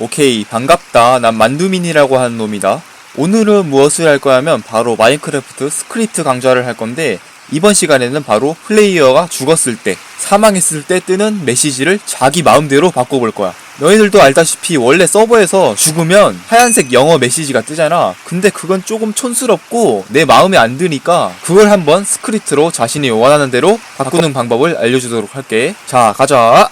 오케이 반갑다. 난 만두민이라고 하는 놈이다. 오늘은 무엇을 할 거냐면 바로 마인크래프트 스크립트 강좌를 할 건데 이번 시간에는 바로 플레이어가 죽었을 때 사망했을 때 뜨는 메시지를 자기 마음대로 바꿔볼 거야. 너희들도 알다시피 원래 서버에서 죽으면 하얀색 영어 메시지가 뜨잖아. 근데 그건 조금 촌스럽고 내 마음에 안 드니까 그걸 한번 스크립트로 자신이 원하는 대로 바꾸는 방법을 알려주도록 할게. 자 가자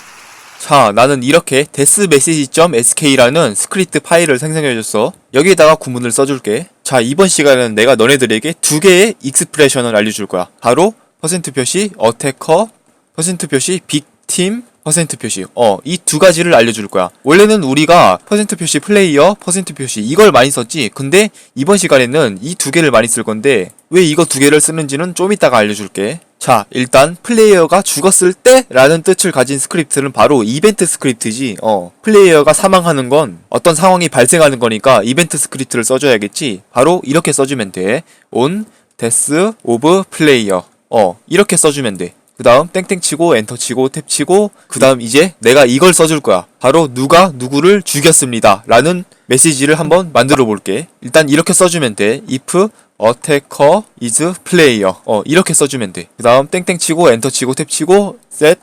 자, 나는 이렇게 deathmessage.sk라는 스크립트 파일을 생성해줬어. 여기에다가 구문을 써줄게. 자, 이번 시간은 내가 너네들에게 두 개의 익스프레션을 알려줄 거야. 바로 퍼센트 표시 어태커, 퍼센트 표시 빅팀, 퍼센트 표시. 어, 이 두 가지를 알려줄 거야. 원래는 우리가 퍼센트 표시 플레이어, 퍼센트 표시 이걸 많이 썼지. 근데 이번 시간에는 이 두 개를 많이 쓸 건데 왜 이거 두 개를 쓰는지는 좀 이따가 알려줄게. 자, 일단 플레이어가 죽었을 때 라는 뜻을 가진 스크립트는 바로 이벤트 스크립트지. 어, 플레이어가 사망하는 건 어떤 상황이 발생하는 거니까 이벤트 스크립트를 써줘야겠지. 바로 이렇게 써주면 돼. on death of player. 어, 이렇게 써주면 돼. 그 다음 땡땡 치고 엔터 치고 탭 치고 그 다음 이제 내가 이걸 써줄 거야. 바로 누가 누구를 죽였습니다. 라는 메시지를 한번 만들어 볼게. 일단 이렇게 써주면 돼. if attacker is player. 어, 이렇게 써주면 돼. 그 다음 땡땡 치고 엔터 치고 탭 치고 the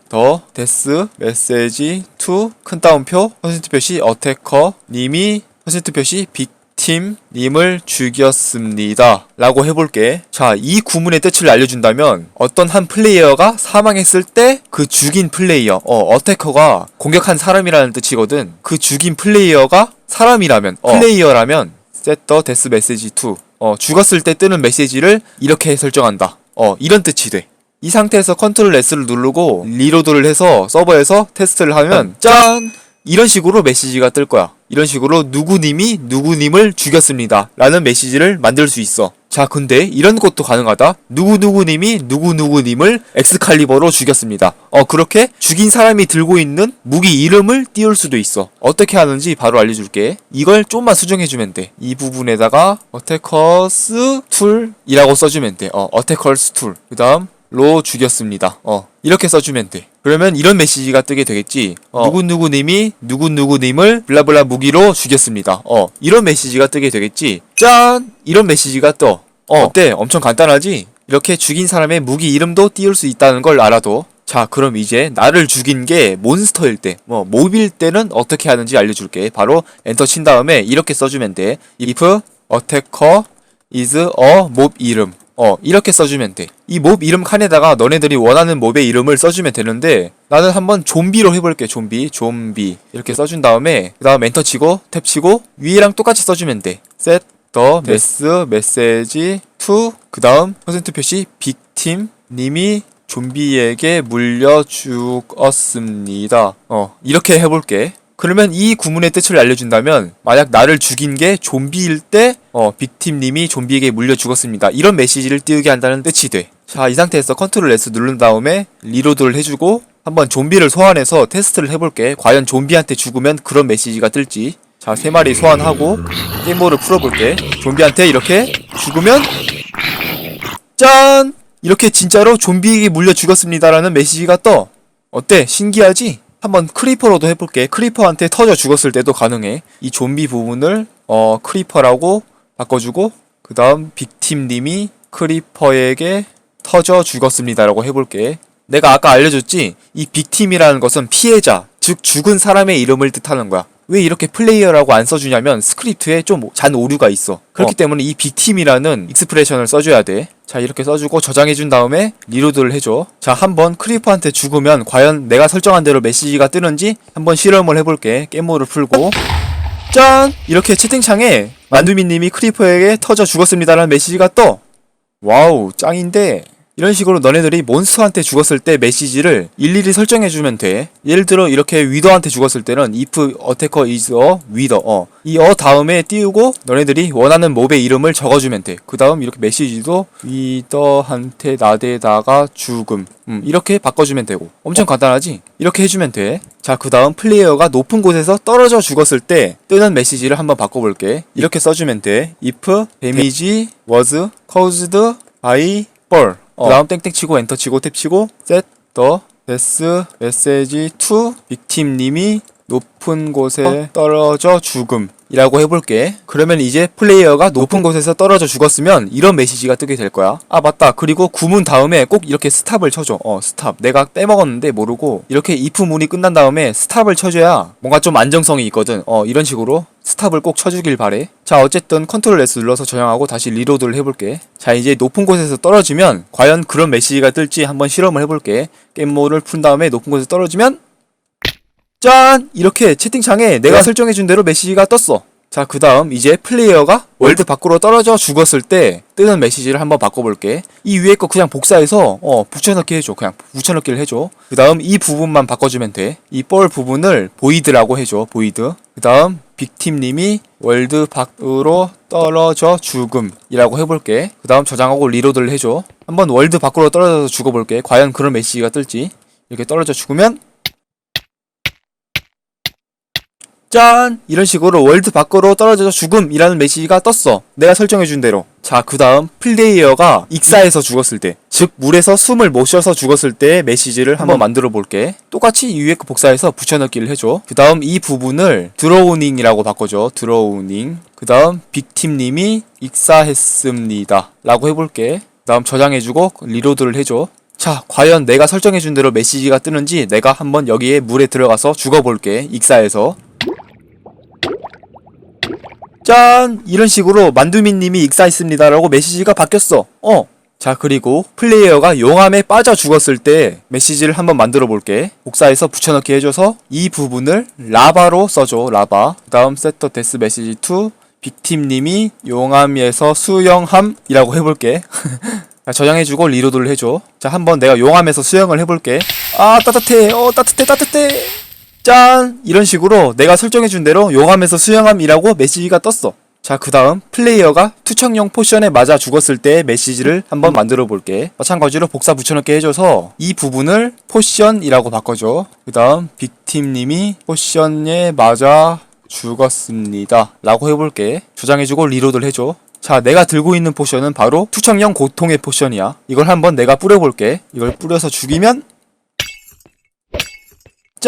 death message to 큰 따옴표 퍼센트 표시 attacker 님이 퍼센트 표시 빅 팀 님을 죽였습니다. 라고 해볼게. 자, 이 구문의 뜻을 알려준다면 어떤 한 플레이어가 사망했을 때 그 죽인 플레이어, 어, 어태커가 공격한 사람이라는 뜻이거든. 그 죽인 플레이어가 사람이라면, 어, 플레이어라면 set the death message to 어, 죽었을 때 뜨는 메시지를 이렇게 설정한다. 어, 이런 뜻이 돼. 이 상태에서 컨트롤 S를 누르고 리로드를 해서 서버에서 테스트를 하면 짠! 이런 식으로 메시지가 뜰 거야. 이런 식으로 누구님이 누구님을 죽였습니다. 라는 메시지를 만들 수 있어. 자, 근데 이런 것도 가능하다. 누구누구님이 누구누구님을 엑스칼리버로 죽였습니다. 어, 그렇게 죽인 사람이 들고 있는 무기 이름을 띄울 수도 있어. 어떻게 하는지 바로 알려줄게. 이걸 좀만 수정해주면 돼. 이 부분에다가 어테커스 툴이라고 써주면 돼. 어, 어테커스 툴. 그 다음 로 죽였습니다. 어, 이렇게 써주면 돼. 그러면 이런 메시지가 뜨게 되겠지. 어, 누구누구님이 누구누구님을 블라블라 무기로 죽였습니다. 어, 이런 메시지가 뜨게 되겠지. 짠! 이런 메시지가 떠. 어, 어때? 엄청 간단하지? 이렇게 죽인 사람의 무기 이름도 띄울 수 있다는 걸 알아도. 자, 그럼 이제 나를 죽인 게 몬스터일 때, 뭐, 몹일 때는 어떻게 하는지 알려줄게. 바로 엔터 친 다음에 이렇게 써주면 돼. if attacker is a 몹 이름. 어, 이렇게 써주면 돼. 이 몹 이름 칸에다가 너네들이 원하는 몹의 이름을 써주면 되는데, 나는 한번 좀비로 해볼게, 좀비. 좀비. 이렇게 써준 다음에, 그 다음 엔터 치고, 탭 치고, 위에랑 똑같이 써주면 돼. set the mess, message to, 그 다음, 퍼센트 표시, 빅팀, 님이 좀비에게 물려 죽었습니다. 어, 이렇게 해볼게. 그러면 이 구문의 뜻을 알려준다면 만약 나를 죽인 게 좀비일 때 어, 빅팀님이 좀비에게 물려 죽었습니다. 이런 메시지를 띄우게 한다는 뜻이 돼. 자, 이 상태에서 컨트롤 S 누른 다음에 리로드를 해주고 한번 좀비를 소환해서 테스트를 해볼게. 과연 좀비한테 죽으면 그런 메시지가 뜰지. 자, 세 마리 소환하고 게임모를 풀어볼게. 좀비한테 이렇게 죽으면 짠! 이렇게 진짜로 좀비에게 물려 죽었습니다라는 메시지가 떠. 어때? 신기하지? 한번 크리퍼로도 해볼게. 크리퍼한테 터져 죽었을 때도 가능해. 이 좀비 부분을 어 크리퍼라고 바꿔주고 그 다음 빅팀님이 크리퍼에게 터져 죽었습니다라고 해볼게. 내가 아까 알려줬지? 이 빅팀이라는 것은 피해자, 즉 죽은 사람의 이름을 뜻하는 거야. 왜 이렇게 플레이어라고 안 써주냐면 스크립트에 좀 잔 오류가 있어. 그렇기 때문에 이 빅팀이라는 익스프레션을 써줘야 돼. 자 이렇게 써주고 저장해준 다음에 리로드를 해줘. 자 한번 크리퍼한테 죽으면 과연 내가 설정한 대로 메시지가 뜨는지 한번 실험을 해볼게. 게임모를 풀고 짠! 이렇게 채팅창에 만두미님이 크리퍼에게 터져 죽었습니다라는 메시지가 떠. 와우 짱인데 이런 식으로 너네들이 몬스터한테 죽었을 때 메시지를 일일이 설정해주면 돼. 예를 들어 이렇게 위더한테 죽었을 때는 if attacker is a 위더 어. 이 어 다음에 띄우고 너네들이 원하는 몹의 이름을 적어주면 돼. 그 다음 이렇게 메시지도 위더한테 나대다가 죽음 음, 이렇게 바꿔주면 되고 엄청 간단하지? 이렇게 해주면 돼. 자, 그 다음 플레이어가 높은 곳에서 떨어져 죽었을 때 뜨는 메시지를 한번 바꿔볼게. 이렇게 써주면 돼. if damage was caused by fall. 그 다음 땡땡 치고 엔터 치고 탭 치고 set the death message to victim님이 높은 곳에 떨어져 죽음 이라고 해볼게. 그러면 이제 플레이어가 높은 곳에서 떨어져 죽었으면 이런 메시지가 뜨게 될 거야. 아 맞다. 그리고 구문 다음에 꼭 이렇게 스탑을 쳐줘. 어 스탑. 내가 빼먹었는데 모르고 이렇게 if 문이 끝난 다음에 스탑을 쳐줘야 뭔가 좀 안정성이 있거든. 어 이런 식으로 스탑을 꼭 쳐주길 바래. 자 어쨌든 컨트롤 S 눌러서 저장하고 다시 리로드를 해볼게. 자 이제 높은 곳에서 떨어지면 과연 그런 메시지가 뜰지 한번 실험을 해볼게. 게임모를 푼 다음에 높은 곳에서 떨어지면 짠! 이렇게 채팅창에 내가 설정해준 대로 메시지가 떴어. 자, 그 다음 이제 플레이어가 월드 밖으로 떨어져 죽었을 때 뜨는 메시지를 한번 바꿔볼게. 이 위에 거 그냥 복사해서 어 붙여넣기 해줘. 그냥 붙여넣기를 해줘. 그 다음 이 부분만 바꿔주면 돼. 이 볼 부분을 보이드라고 해줘. 보이드. 그 다음 빅팀님이 월드 밖으로 떨어져 죽음이라고 해볼게. 그 다음 저장하고 리로드를 해줘. 한번 월드 밖으로 떨어져서 죽어볼게. 과연 그런 메시지가 뜰지. 이렇게 떨어져 죽으면 짠! 이런 식으로 월드 밖으로 떨어져서 죽음이라는 메시지가 떴어. 내가 설정해준 대로. 자, 그 다음 플레이어가 익사해서 죽었을 때, 즉 물에서 숨을 못 쉬어서 죽었을 때의 메시지를 한번 만들어 볼게. 똑같이 이 위에 거 복사해서 붙여넣기를 해줘. 그 다음 이 부분을 드로우닝이라고 바꿔줘. 드로우닝. 그 다음 빅팀님이 익사했습니다. 라고 해볼게. 그 다음 저장해주고 리로드를 해줘. 자, 과연 내가 설정해준 대로 메시지가 뜨는지 내가 한번 여기에 물에 들어가서 죽어볼게. 익사해서. 짠! 이런 식으로 만두미님이 익사했습니다라고 메시지가 바뀌었어. 어. 자, 그리고 플레이어가 용암에 빠져 죽었을 때 메시지를 한번 만들어 볼게. 복사해서 붙여넣기 해줘서 이 부분을 라바로 써줘, 라바. 그 다음 세터 데스 메시지 2. 빅팀님이 용암에서 수영함이라고 해볼게. 자, 저장해주고 리로드를 해줘. 자, 한번 내가 용암에서 수영을 해볼게. 아, 따뜻해. 어, 따뜻해, 따뜻해. 짠! 이런 식으로 내가 설정해준 대로 용암에서 수영함이라고 메시지가 떴어. 자, 그 다음 플레이어가 투척용 포션에 맞아 죽었을 때의 메시지를 한번 만들어 볼게. 마찬가지로 복사 붙여넣기 해줘서 이 부분을 포션이라고 바꿔줘. 그 다음 빅팀님이 포션에 맞아 죽었습니다. 라고 해볼게. 저장해주고 리로드를 해줘. 자, 내가 들고 있는 포션은 바로 투척용 고통의 포션이야. 이걸 한번 내가 뿌려볼게. 이걸 뿌려서 죽이면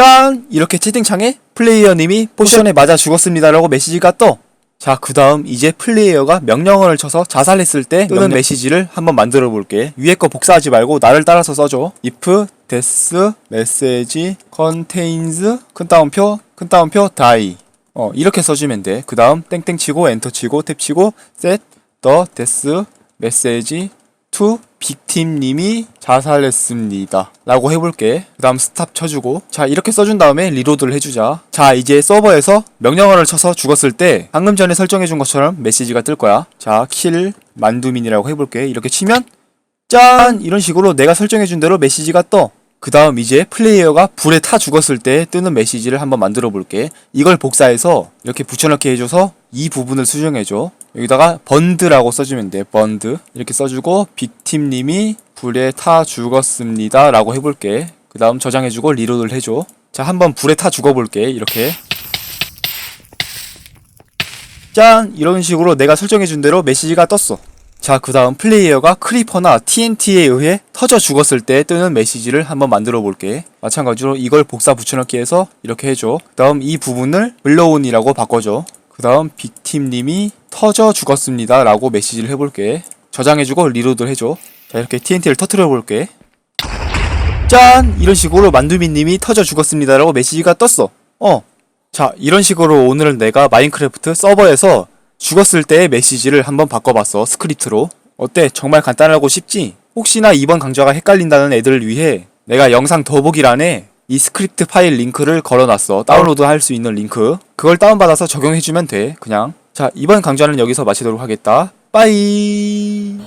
짠! 이렇게 채팅창에 플레이어님이 포션에 맞아 죽었습니다라고 메시지가 떠. 자, 그 다음 이제 플레이어가 명령어를 쳐서 자살했을 때 뜨는 명령- 메시지를 한번 만들어 볼게. 위에 거 복사하지 말고 나를 따라서 써줘. if this message contains 큰 따옴표 큰 따옴표 die. 어, 이렇게 써주면 돼. 그 다음 땡땡 치고 엔터 치고 탭 치고 set the this message to 빅팀님이 자살했습니다. 라고 해볼게. 그 다음 스탑 쳐주고. 자, 이렇게 써준 다음에 리로드를 해주자. 자, 이제 서버에서 명령어를 쳐서 죽었을 때, 방금 전에 설정해준 것처럼 메시지가 뜰 거야. 자, 킬 만두민이라고 해볼게. 이렇게 치면, 짠! 이런 식으로 내가 설정해준 대로 메시지가 떠. 그 다음 이제 플레이어가 불에 타 죽었을 때 뜨는 메시지를 한번 만들어 볼게. 이걸 복사해서 이렇게 붙여넣기 해줘서 이 부분을 수정해줘. 여기다가 번드라고 써주면 돼. 번드. 이렇게 써주고 빅팀님이 불에 타 죽었습니다. 라고 해볼게. 그 다음 저장해주고 리로드를 해줘. 자, 한번 불에 타 죽어볼게. 이렇게. 짠! 이런 식으로 내가 설정해준 대로 메시지가 떴어. 자, 그 다음 플레이어가 크리퍼나 TNT에 의해 터져 죽었을 때 뜨는 메시지를 한번 만들어 볼게. 마찬가지로 이걸 복사 붙여넣기 해서 이렇게 해줘. 그 다음 이 부분을 블로운이라고 바꿔줘. 그 다음 빅팀님이 터져 죽었습니다. 라고 메시지를 해볼게. 저장해주고 리로드를 해줘. 자, 이렇게 TNT를 터트려 볼게. 짠! 이런 식으로 만두미님이 터져 죽었습니다. 라고 메시지가 떴어. 어. 자, 이런 식으로 오늘은 내가 마인크래프트 서버에서 죽었을 때의 메시지를 한번 바꿔봤어. 스크립트로. 어때? 정말 간단하고 쉽지? 혹시나 이번 강좌가 헷갈린다는 애들을 위해 내가 영상 더보기란에 이 스크립트 파일 링크를 걸어놨어. 다운로드 할 수 있는 링크. 그걸 다운받아서 적용해주면 돼. 그냥. 자, 이번 강좌는 여기서 마치도록 하겠다. 빠이!